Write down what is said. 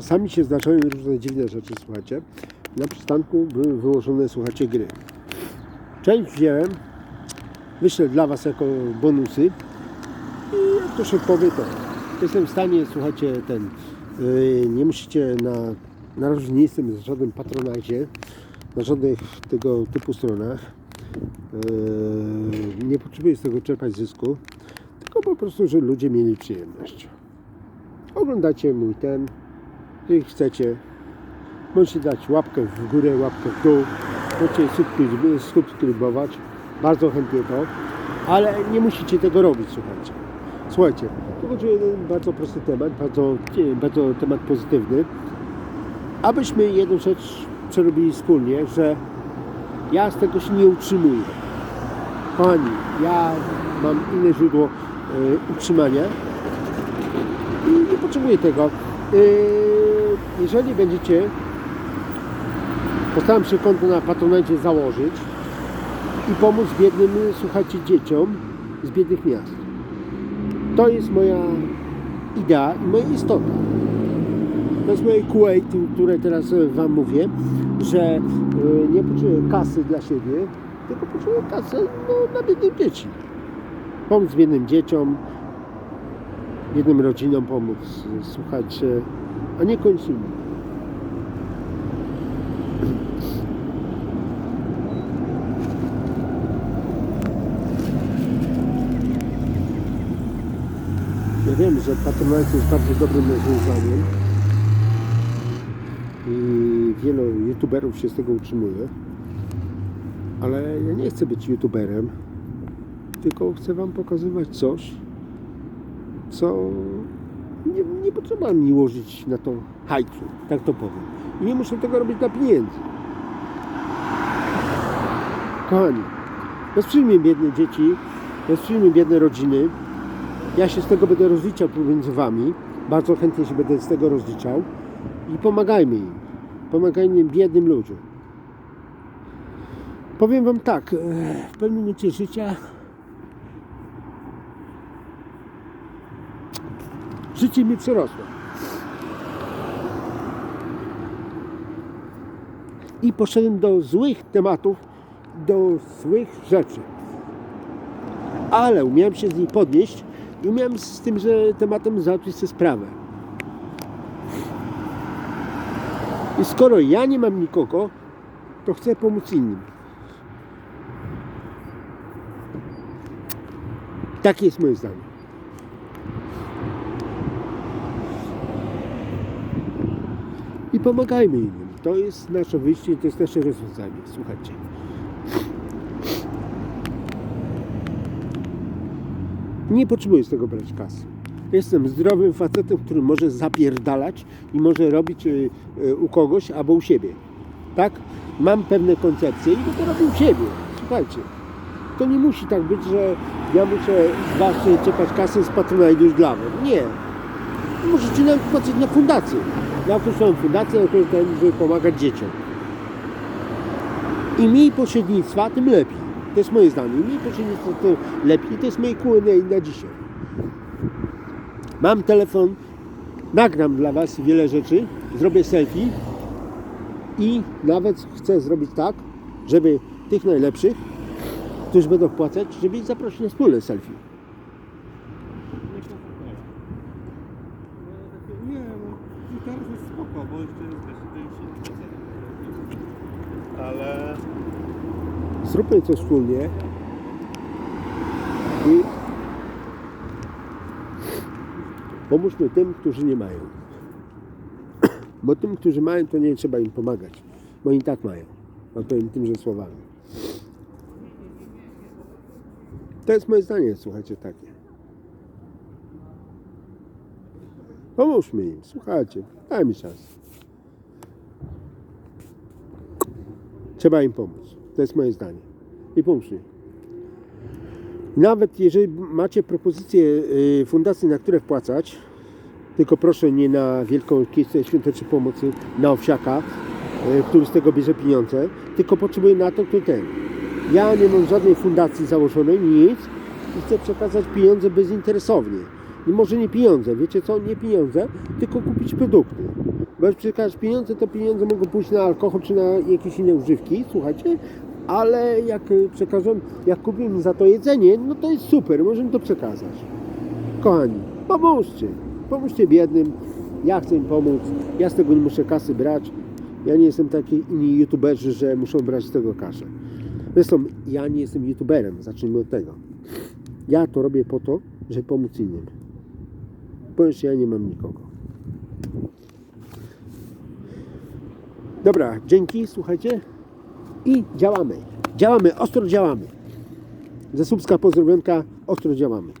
Czasami się zdarzają różne dziwne rzeczy, słuchajcie. Na przystanku były wyłożone, słuchajcie, gry. Część wziąłem, wyślę dla Was jako bonusy i jak to się powie, to jestem w stanie, słuchajcie, ten, yy, nie musicie na, na razie nie jestem w żadnym patronacie, na żadnych tego typu stronach. Yy, nie potrzebuję z tego czerpać zysku, tylko po prostu, żeby ludzie mieli przyjemność. Oglądacie mój ten, jeżeli chcecie, możecie dać łapkę w górę, łapkę w dół, możecie subskryb- subskrybować, bardzo chętnie to, ale nie musicie tego robić, słuchajcie. Słuchajcie, tu chodzi o jeden bardzo prosty temat, bardzo, bardzo temat pozytywny, abyśmy jedną rzecz przerobili wspólnie, że ja z tego się nie utrzymuję. Kochani, ja mam inne źródło e, utrzymania i nie potrzebuję tego. E, jeżeli będziecie, postaram się konto na patronacie założyć i pomóc biednym, słuchajcie, dzieciom z biednych miast. To jest moja idea i moja istota. To jest moje QA, które teraz e, Wam mówię, że e, nie potrzebuję kasy dla siebie, tylko potrzebuję kasy no, dla biednych dzieci. Pomóc biednym dzieciom, biednym rodzinom pomóc, słuchajcie, a nie kończymy. Ja wiem, że patronat jest bardzo dobrym rozwiązaniem i wielu youtuberów się z tego utrzymuje, ale ja nie chcę być youtuberem, tylko chcę Wam pokazywać coś, co nie, nie potrzeba mi łożyć na to hajcu, tak to powiem. I nie muszę tego robić dla pieniędzy. Kochani, wesprzyjmy biedne dzieci, wesprzyjmy biedne rodziny, ja się z tego będę rozliczał pomiędzy Wami. Bardzo chętnie się będę z tego rozliczał. I pomagajmy im. Pomagajmy biednym ludziom. Powiem Wam tak, e, w pewnym momencie życia życie mi przerosło. I poszedłem do złych tematów, do złych rzeczy. Ale umiałem się z nich podnieść i umiałem z tym, że tematem załatwić sobie sprawę. I skoro ja nie mam nikogo, to chcę pomóc innym. Takie jest moje zdanie. I pomagajmy innym. To jest nasze wyjście, to jest nasze rozwiązanie. Słuchajcie. Nie potrzebuję z tego brać kasy. Jestem zdrowym facetem, który może zapierdalać i może robić y, y, u kogoś albo u siebie. Tak? Mam pewne koncepcje i to robię u siebie. Słuchajcie. To nie musi tak być, że ja muszę z Was czekać kasy z patronatu już dla mnie. Nie. Możecie nawet płacić na fundację. Określoną fundację, na którą ten, żeby pomagać dzieciom. Im mniej pośrednictwa, tym lepiej. To jest moje zdanie. Im mniej pośrednictwa, tym lepiej. To jest moje Q&A na dzisiaj. Mam telefon, nagram dla Was wiele rzeczy, zrobię selfie i nawet chcę zrobić tak, żeby tych najlepszych, którzy będą wpłacać, żeby ich zaprosić na wspólne selfie. Nie, no i teraz jest spoko, bo jeszcze jest też 50%. Ale Zróbmy coś wspólnie i pomóżmy tym, którzy nie mają. Bo tym, którzy mają, to nie trzeba im pomagać, bo i tak mają. Odpowiem tymże słowami. To jest moje zdanie, słuchajcie, takie. Pomóżmy im, słuchajcie, daj mi czas. Trzeba im pomóc. To jest moje zdanie. I pomóżmy. Nawet jeżeli macie propozycje y, fundacji, na które wpłacać, tylko proszę nie na Wielką Orkiestrę Świątecznej Pomocy, na Owsiaka, y, który z tego bierze pieniądze, tylko potrzebuję na to, kto ten. Ja nie mam żadnej fundacji założonej, nic i chcę przekazać pieniądze bezinteresownie. I może nie pieniądze, wiecie co, nie pieniądze, tylko kupić produkty. Bo jak przekażesz pieniądze, to pieniądze mogą pójść na alkohol czy na jakieś inne używki, słuchajcie. Ale jak y, przekażą, jak kupimy za to jedzenie, no to jest super, możemy to przekazać. Kochani, pomóżcie. Pomóżcie biednym. Ja chcę im pomóc. Ja z tego nie muszę kasy brać. Ja nie jestem taki inni youtuberzy, że muszą brać z tego kasę. Zresztą ja nie jestem youtuberem, zacznijmy od tego. Ja to robię po to, żeby pomóc innym. Ponieważ ja nie mam nikogo. Dobra, dzięki, słuchajcie. I działamy. Działamy, ostro działamy. Ze Słupska pozdrowionka, ostro działamy.